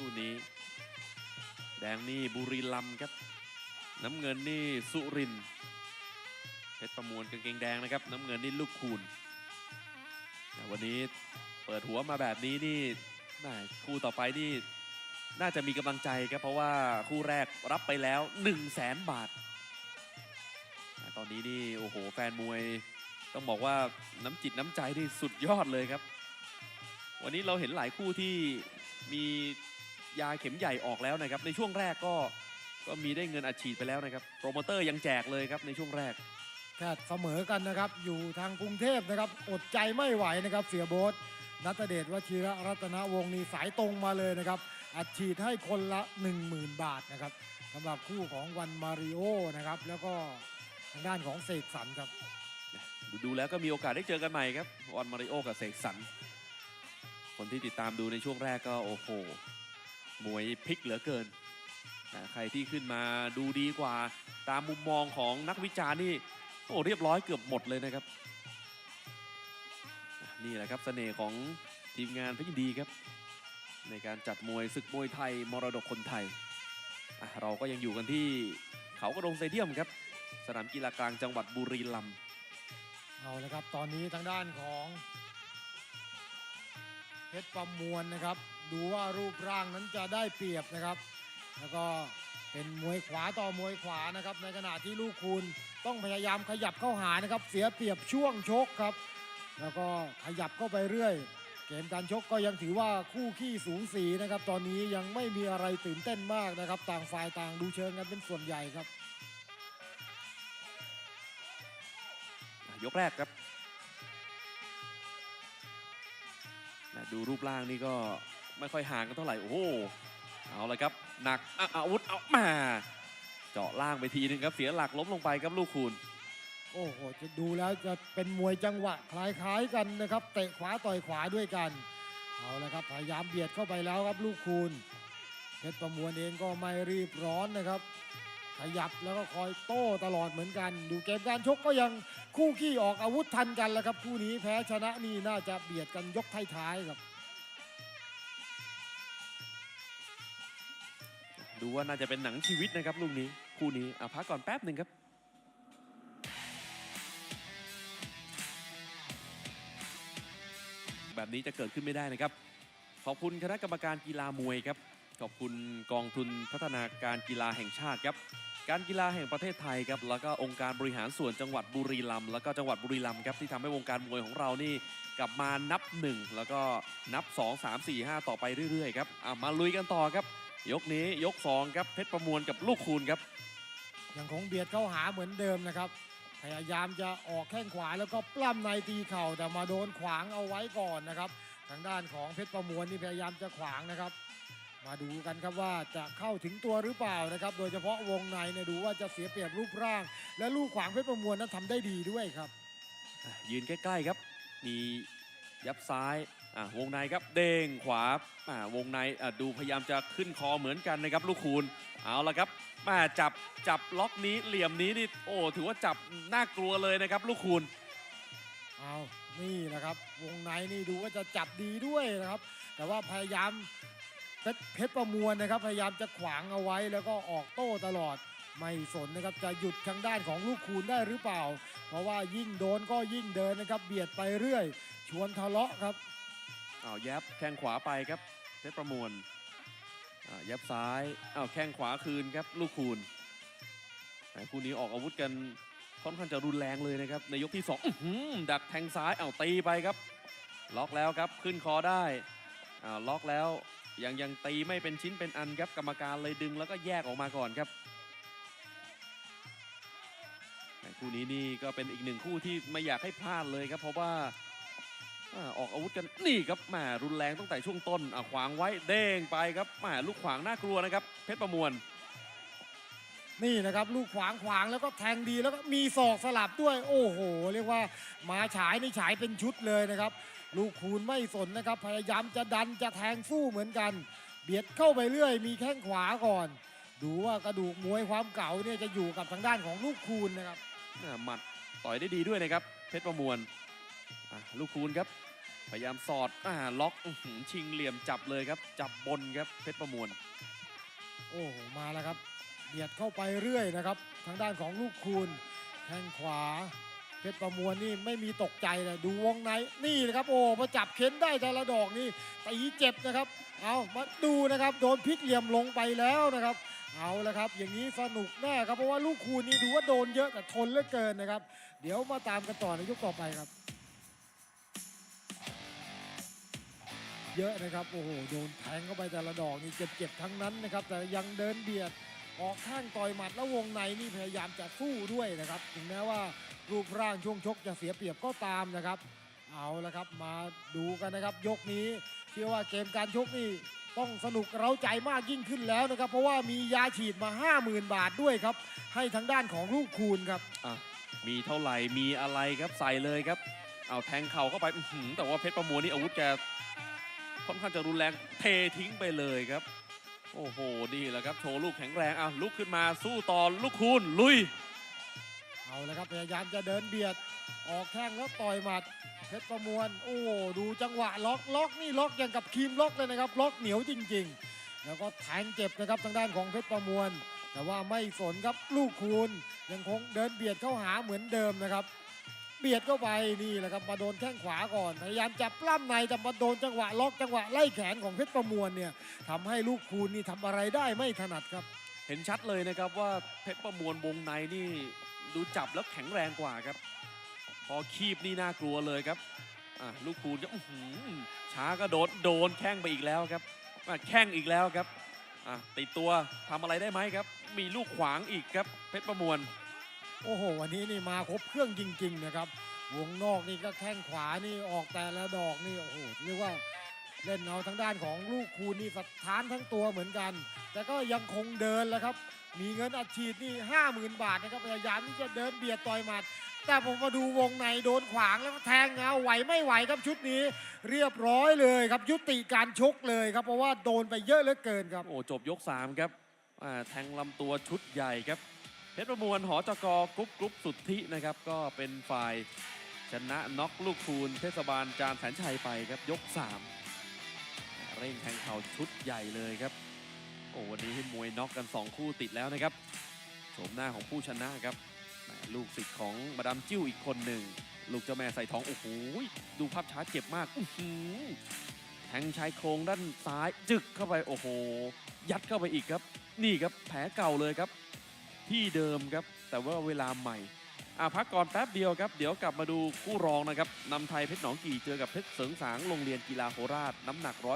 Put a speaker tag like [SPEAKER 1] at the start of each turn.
[SPEAKER 1] คู่นี้ แดงนี่บุรีรัมครับ น้ำเงินนี่สุรินเพชรประมวลกางเกงแดงนะครับ น้ำเงินนี่ลูกคูณวันนี้เปิดหัวมาแบบนี้นี่คู่ต่อไปนี่น่าจะมีกำลังใจครับเพราะว่าคู่แรกรับไปแล้ว 1 0 0 0 0แสนบาทแต่ตอนนี้นี่โอ้โหแฟนมวยต้องบอกว่าน้ำจิตน้ำใจที่สุดยอดเลยครับ วันนี้เราเห็นหลายคู่ที่มี ยาเข็มใหญ่ออกแล้วนะครับ ในช่วงแรกก็ก็มีได้เงินอัดฉีดไปแล้วนะครับ โปรโมเตอร์ยังแจกเลยครับในช่วงแรก
[SPEAKER 2] แค่เสมอกันนะครับ อยู่ทางกรุงเทพนะครับ อดใจไม่ไหวนะครับ เสียโบสนัตเดชวชิระรัตนวงศ์นี่สายตรงมาเลยนะครับ อัดฉีดให้คนละ 10,000 บาทนะครับสำหรับคู่ของวันมาริโอนะครับ แล้วก็ทางด้านของเสกสรรครับ
[SPEAKER 1] ดูดูแล้วก็มีโอกาสได้เจอกันใหม่ครับวันมาริโอกับเสกสรรคนที่ติดตามดูในช่วงแรกก็โอ้โห มวยพลิกเหลือเกินนะใครที่ขึ้นมาดูดีกว่า ตามมุมมองของนักวิจารณ์นี่โอ้เรียบร้อยเกือบหมดเลยนะครับ นี่แหละครับเสน่ห์ของทีมงานพชรยินดีครับ ในการจัดมวยศึกมวยไทยมรดกคนไทย เราก็ยังอยู่กันที่เขากระโดงสเตเดียมครับ สนามกีฬากลางจังหวัดบุรีรัมย์
[SPEAKER 2] เอาละครับ ตอนนี้ทางด้านของเพชรประมวลนะครับ ดูว่ารูปร่างนั้นจะได้เปรียบนะครับ แล้วก็เป็นมวยขวาต่อมวยขวานะครับ ในขณะที่ลูกคุณต้องพยายามขยับเข้าหานะครับ เสียเปรียบช่วงชกครับ แล้วก็ขยับเข้าไปเรื่อย เกมการชกก็ยังถือว่าคู่ขี้สูงสีนะครับ ตอนนี้ยังไม่มีอะไรตื่นเต้นมากนะครับ ต่างฝ่ายต่างดูเชิงกันเป็นส่วนใหญ่ครับ
[SPEAKER 1] ยกแรกครับดูรูปร่างนี่ก็ ไม่ค่อยห่างกันเท่าไหร่ โอ้โห เอาเลยครับ หนักออาวุธเอามา เจาะล่างไปทีนึงครับ เสียหลักล้มลงไปครับลูกคูณ
[SPEAKER 2] โอ้โห จะดูแล้วจะเป็นมวยจังหวะคล้ายๆกันนะครับ เตะขวาต่อยขวาด้วยกัน เอาละครับ พยายามเบียดเข้าไปแล้วครับลูกคูณเพชรประมวลเองก็ไม่รีบร้อนนะครับ ขยับแล้วก็คอยโต้ตลอดเหมือนกัน ดูเกมการชกก็ยังคู่ขี้ออกอาวุธทันกันแล้วครับคู่นี้แพ้ชนะนี่น่าจะเบียดกันยกท้ายๆครับ
[SPEAKER 1] ดูว่าน่าจะเป็นหนังชีวิตนะครับลูกนี้คู่นี้อะพักก่อนแป๊บหนึ่งครับแบบนี้จะเกิดขึ้นไม่ได้นะครับ ขอบคุณคณะกรรมการกีฬามวยครับ ขอบคุณกองทุนพัฒนาการกีฬาแห่งชาติครับ การกีฬาแห่งประเทศไทยครับ แล้วก็องค์การบริหารส่วนจังหวัดบุรีรัมย์แล้วก็จังหวัดบุรีรัมย์ครับที่ทำให้วงการมวยของเรานี่กลับมานับ 1 แล้วก็นับ 2 3 4 5 ต่อไปเรื่อยๆครับอะมาลุยกันต่อครับ ยกนี้ยก2ครับเพชรประมวลกับลูกคูณครับ
[SPEAKER 2] ยังคงเบียดเข้าหาเหมือนเดิมนะครับ พยายามจะออกแข้งขวาแล้วก็ปล้ำในตีเข่าแต่มาโดนขวางเอาไว้ก่อนนะครับ ทางด้านของเพชรประมวลนี่พยายามจะขวางนะครับ มาดูกันครับว่าจะเข้าถึงตัวหรือเปล่านะครับ โดยเฉพาะวงในเนี่ยดูว่าจะเสียเปรียบรูปร่าง และลูกขวางเพชรประมวลนั้นทำได้ดีด้วยครับ
[SPEAKER 1] อะยืนใกล้ๆครับ มียับซ้าย อะวงในครับเด้งขวาอะวงในอะดูพยายามจะขึ้นคอเหมือนกันนะครับลูกคูณเอาละครับมาจับจับล็อกนี้เหลี่ยมนี้นี่โอ้ถือว่าจับน่ากลัวเลยนะครับ ลูกคูณ
[SPEAKER 2] เอานี่นะครับ วงในนี่ดูว่าจะจับดีด้วยนะครับ แต่ว่าพยายามเพชรประมวลนะครับ พยายามจะขวางเอาไว้แล้วก็ออกโต้ตลอดไม่สนนะครับจะหยุดทางด้านของลูกคูณได้หรือเปล่า เพราะว่ายิ่งโดนก็ยิ่งเดินนะครับ เบียดไปเรื่อย ชวนทะเลาะครับ
[SPEAKER 1] อาแยบแข้งขวาไปครับเพชรประมวลอ่าแยบซ้ายเอาแข้งขวาคืนครับลูกคูณแต่คู่นี้ออกอาวุธกันค่อนข้างจะรุนแรงเลยนะครับ ในยกที่สองอดักแทงซ้ายเอาตีไปครับ ล็อกแล้วครับขึ้นคอได้อ่าล็อกแล้วยังยังตีไม่เป็นชิ้นเป็นอันครับกรรมการเลยดึงแล้วก็แยกออกมาก่อนครับคู่นี้นี่ก็เป็นอีกหนึ่งคู่ที่ไม่อยากให้พลาดเลยครับ เพราะว่า อ่าออกอาวุธกันนี่ครับแหมรุนแรงตั้งแต่ช่วงต้นอะขวางไว้เด้งไปครับแหมลูกขวางน่ากลัวนะครับ เพชรประมวล
[SPEAKER 2] นี่นะครับลูกขวางขวางแล้วก็แทงดีแล้วก็มีศอกสลับด้วย โอ้โห เรียกว่ามาฉายนี่ฉายเป็นชุดเลยนะครับ ลูกคูณไม่สนนะครับ พยายามจะดันจะแทงสู้เหมือนกัน เบียดเข้าไปเรื่อย มีแข้งขวาก่อน ดูว่ากระดูกมวยความเก่าเนี่ยจะอยู่กับทางด้านของลูกคูณนะครับ
[SPEAKER 1] อ่าหมัดต่อยได้ดีด้วยนะครับ เพชรประมวล อะลูกคูณครับ พยายามสอดอ่าล็อกอื้อหือชิงเหลี่ยมจับเลยครับ จับบนครับเพชรประมวล
[SPEAKER 2] โอ้โหมาแล้วครับเบียดเข้าไปเรื่อยนะครับ ทางด้านของลูกคูณแทงขวา เพชรประมวลนี่ไม่มีตกใจเลยดูวงในนี่นะครับ โอ้มาจับเข็นได้แต่ละดอกนี่ตีเจ็บนะครับ เอามาดูนะครับโดนพลิกเหลี่ยมลงไปแล้วนะครับ เอาละครับ อย่างนี้สนุกแน่ครับเพราะว่าลูกคูณนี่ดูว่าโดนเยอะแต่ทนเหลือเกินนะครับ เดี๋ยวมาตามกันต่อในยกต่อไปครับ เยอะนะครับโอ้โหโดนแทงเข้าไปแต่ละดอกนี่เจ็บๆทั้งนั้นนะครับ แต่ยังเดินเบียดออกข้างต่อยหมัดแล้ววงในนี่พยายามจะสู้ด้วยนะครับถึงแม้ว่ารูปร่างช่วงชกจะเสียเปรียบก็ตามนะครับ เอาละครับมาดูกันนะครับ ยกนี้เชื่อว่าเกมการชกนี่ต้องสนุกเร้าใจมากยิ่งขึ้นแล้วนะครับ เพราะว่ามียาฉีดมา 50,000 บาทด้วยครับ ให้ทางด้านของลูกคูณครับ
[SPEAKER 1] อะมีเท่าไหร่มีอะไรครับใส่เลยครับเอาแทงเข่าเข้าไปแต่ว่าเพชรประมวลนี่อาวุธแก ค่อนข้างจะรุนแรงเททิ้งไปเลยครับ โอ้โหนี่แหละครับโชว์ลูกแข็งแรงอะลุกขึ้นมาสู้ต่อลูกคูณลุย
[SPEAKER 2] เอาละครับพยายามจะเดินเบียดออกแข้งแล้วต่อยหมัดเพชรประมวลโอ้ดูจังหวะล็อกล็อกนี่ล็อกอย่างกับครีมล็อกเลยนะครับล็อกเหนียวจริง ๆ แล้วก็แทงเจ็บนะครับทางด้านของเพชรประมวล แต่ว่าไม่สนครับลูกคูณยังคงเดินเบียดเข้าหาเหมือนเดิมนะครับ เบียดเข้าไปนี่แหละครับมาโดนแข้งขวาก่อนพยายามจับปล้ำในแต่มาโดนจังหวะล็อกจังหวะไล่แขนของเพชรประมวลเนี่ยทำให้ลูกคูณนี่ทำอะไรได้ไม่ถนัดครับ
[SPEAKER 1] เห็นชัดเลยนะครับว่าเพชรประมวลวงในนี่ดูจับแล้วแข็งแรงกว่าครับ พอคีบนี่น่ากลัวเลยครับอะลูกคูณก็ช้าก็โดนโดนแข้งไปอีกแล้วครับแข้งอีกแล้วครับติดตัวทำอะไรได้ไหมครับ มีลูกขวางอีกครับเพชรประมวล
[SPEAKER 2] โอ้โหวันนี้นี่มาครบเครื่องจริง ๆ นะครับ วงนอกนี่ก็แข้งขวานี่ออกแต่ละดอกนี่โอ้โหเรียกว่าเล่นเอาทางด้านของลูกคูณนี่สถานทั้งตัวเหมือนกัน แต่ก็ยังคงเดินแล้วครับ มีเงินอัดฉีดนี่ห้าหมื่นบาทนะครับพยายามที่จะเดินเบียดต่อยหมัด แต่ผมมาดูวงในโดนขวางแล้วก็แทงเงาไหวไม่ไหวครับชุดนี้ เรียบร้อยเลยครับยุติการชกเลยครับเพราะว่าโดนไปเยอะเหลือเกินครับ
[SPEAKER 1] โอ้จบยก3ครับอ่าแทงลำตัวชุดใหญ่ครับ เพชรประมวลหอจกกรุ๊ปกรุ๊ปสุทธินะครับ ก็เป็นฝ่ายชนะน็อกลูกคูณเทศบาลจานแสนชัยไปครับยก 3 เร่งแทงเข่าชุดใหญ่เลยครับ โอ้วันนี้ให้มวยน็อกกัน 2 คู่ติดแล้วนะครับโฉมหน้าของผู้ชนะครับลูกศิษย์ของมาดามจิ้วอีกคนหนึ่ง ลูกเจ้าแม่ใส่ท้อง โอ้โหดูภาพช้าเจ็บมากอื้อแทงชายโครงด้านซ้าย จึกเข้าไปโอ้โห ยัดเข้าไปอีกครับ นี่ครับแผลเก่าเลยครับ ที่เดิมครับ แต่ว่าเวลาใหม่อะพักก่อนแป๊บเดียวครับ เดี๋ยวกลับมาดูคู่รองนะครับนำไทยเพชรหนองกี่เจอกับเพชรเสริงสางโรงเรียนกีฬาโคราชน้ำหนักร้อย